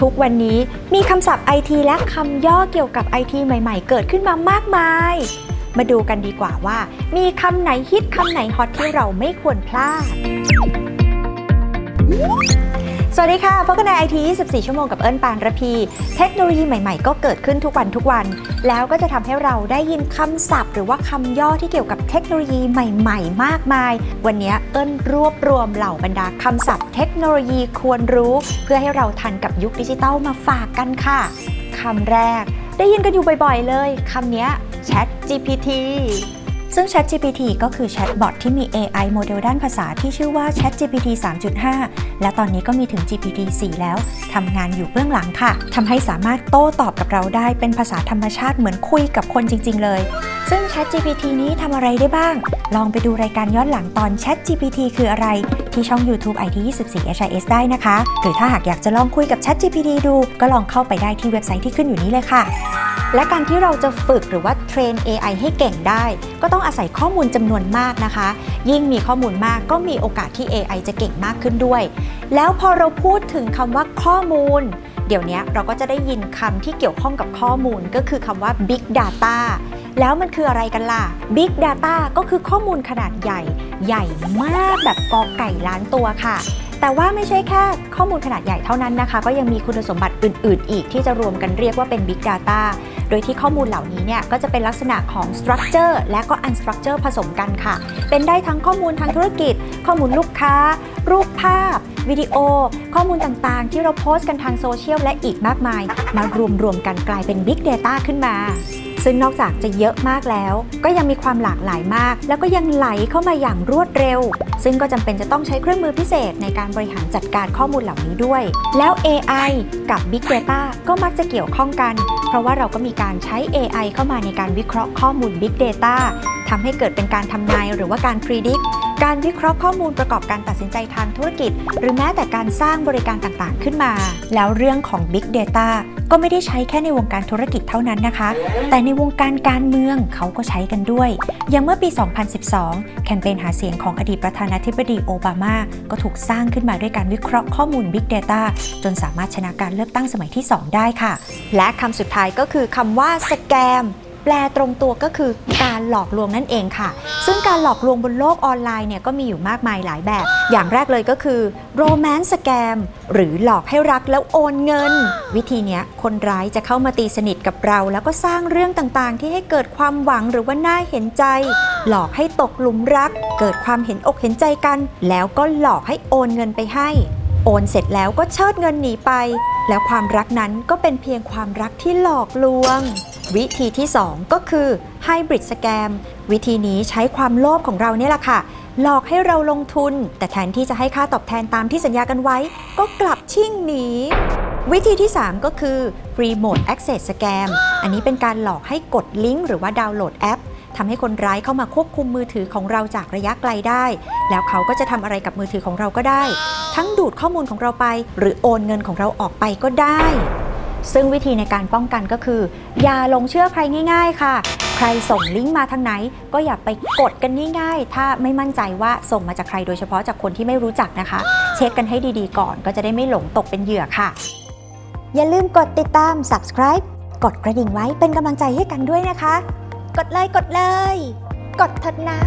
ทุกวันนี้มีคำศัพท์ไอทีและคำย่อเกี่ยวกับไอทีใหม่ๆ เกิดขึ้นมามากมาย มาดูกันดีกว่าว่า มีคำไหนฮิตคำไหนฮอตที่เราไม่ควรพลาด สวัสดีค่ะพบกันในไอที24 ชั่วโมงกับเอิญปานระพี เทคโนโลยีใหม่ๆ ก็เกิดขึ้นทุกวันทุกวัน แล้วก็จะทำให้เราได้ยินคำศัพท์ หรือว่าคำย่อที่เกี่ยวกับเทคโนโลยีใหม่ๆ มากมาย วันนี้เอิญรวบรวมเหล่าบรรดาคำศัพท์ เทคโนโลยีควรรู้ เพื่อให้เราทันกับยุคดิจิทัลมาฝากกันค่ะคำแรก ได้ยินกันอยู่บ่อยๆ เลยคำนี้ Chat GPT ซึ่ง ChatGPT ก็คือแชทบอทที่มี AI โมเดลด้านภาษาที่ชื่อว่า ChatGPT 3.5 และตอนนี้ก็มีถึง GPT 4 แล้วทำงานอยู่เบื้องหลังค่ะทำให้สามารถโต้ตอบกับเราได้เป็นภาษาธรรมชาติเหมือนคุยกับคนจริง ๆ เลย ซึ่ง ChatGPT นี้ทำอะไรได้บ้าง ลองไปดูรายการย้อนหลังตอน ChatGPT คืออะไร ที่ช่อง YouTube IT 24 HIS ได้นะคะ หรือถ้าหากอยากจะลองคุยกับ ChatGPT ดู ก็ลองเข้าไปได้ที่เว็บไซต์ที่ขึ้นอยู่นี้เลยค่ะ และการที่เราจะฝึกหรือว่าเทรน AI ให้เก่งได้ ก็ต้องอาศัยข้อมูลจำนวนมากนะคะ ยิ่งมีข้อมูลมากก็มีโอกาสที่ AI จะเก่งมากขึ้นด้วย แล้วพอเราพูดถึงคำว่าข้อมูล เดี๋ยวนี้เราก็จะได้ยินคำที่เกี่ยวข้องกับข้อมูลก็คือคำว่า Big Data แล้วมันคืออะไรกันล่ะ Big Data ก็คือข้อมูลขนาดใหญ่ ใหญ่มากแบบกอไก่ล้านตัวค่ะแต่ว่าไม่ใช่แค่ข้อมูลขนาดใหญ่เท่านั้นนะคะ ก็ยังมีคุณสมบัติอื่น ๆ อีกที่จะรวมกันเรียกว่าเป็น Big Data โดยที่ข้อมูลเหล่านี้เนี่ยก็จะเป็นลักษณะของ Structure และก็ Unstructure ผสมกันค่ะ เป็นได้ทั้งข้อมูลทางธุรกิจ ข้อมูลลูกค้า รูปภาพ วิดีโอ ข้อมูลต่างๆ ที่เราโพสต์กันทางโซเชียลและอีกมากมาย มารวมๆกันกลายเป็น Big Data ขึ้นมา ซึ่งนอกจากจะเยอะมากแล้ว ก็ยังมีความหลากหลายมาก แล้วก็ยังไหลเข้ามาอย่างรวดเร็ว ซึ่งก็จำเป็นจะต้องใช้เครื่องมือพิเศษในการบริหารจัดการข้อมูลเหล่านี้ด้วย แล้ว AI กับ Big Data ก็มักจะเกี่ยวข้องกัน เพราะว่าเราก็มีการใช้ AI เข้ามาในการวิเคราะห์ข้อมูล Big Data ทำให้เกิดเป็นการทำนายหรือว่าการ predict การวิเคราะห์ข้อมูลประกอบการตัดสินใจทางธุรกิจ หรือแม้แต่การสร้างบริการต่างๆ ขึ้นมา แล้วเรื่องของ Big Data ก็ไม่ได้ใช้แค่ในวงการธุรกิจเท่านั้นนะคะ แต่ในวงการการเมืองเขาก็ใช้กันด้วย อย่างเมื่อปี 2012 แคมเปญหาเสียงของอดีตประธานาธิบดีโอบามา ก็ถูกสร้างขึ้นมาด้วยการวิเคราะห์ข้อมูล Big Data จนสามารถชนะการเลือกตั้งสมัยที่ 2 ได้ค่ะ และคำสุดท้ายก็คือคำว่าสแกม แปลตรงตัวก็คือการหลอกลวงนั่นเองค่ะ ซึ่งการหลอกลวงบนโลกออนไลน์เนี่ยก็มีอยู่มากมายหลายแบบ อย่างแรกเลยก็คือโรแมนต์สแกมหรือหลอกให้รักแล้วโอนเงิน วิธีนี้คนร้ายจะเข้ามาตีสนิทกับเรา แล้วก็สร้างเรื่องต่างๆ ที่ให้เกิดความหวังหรือว่าน่าเห็นใจ หลอกให้ตกหลุมรัก เกิดความเห็นอกเห็นใจกัน แล้วก็หลอกให้โอนเงินไปให้ โอนเสร็จแล้วก็เชิดเงินหนีไป แล้วความรักนั้นก็เป็นเพียงความรักที่หลอกลวง วิธีที่ 2 ก็คือ Hybrid Scam วิธีนี้ใช้ความโลภของเราเนี่ยแหละค่ะ หลอกให้เราลงทุน แต่แทนที่จะให้ค่าตอบแทนตามที่สัญญากันไว้ ก็กลับชิ่งหนีวิธีที่ 3 ก็คือ Remote Access Scam อันนี้เป็นการหลอกให้กดลิงก์หรือว่าดาวน์โหลดแอปทำให้คนร้ายเข้ามาควบคุมมือถือของเราจากระยะไกลได้ แล้วเขาก็จะทำอะไรกับมือถือของเราก็ได้ ทั้งดูดข้อมูลของเราไป หรือโอนเงินของเราออกไปก็ได้ ซึ่งวิธีในการป้องกันก็คือ อย่าหลงเชื่อใครง่าย ๆ ค่ะ ใครส่งลิงก์มาทางไหน ก็อย่าไปกดกันง่ายๆ ถ้าไม่มั่นใจว่าส่งมาจากใครโดยเฉพาะจากคนที่ไม่รู้จักนะคะ เช็คกันให้ดีๆ ก่อนก็จะได้ไม่หลงตกเป็นเหยื่อค่ะ อย่าลืมกดติดตาม subscribe กดกระดิ่งไว้เป็นกำลังใจให้กันด้วยนะคะ กดเลยกดเลย กดเถิดนะ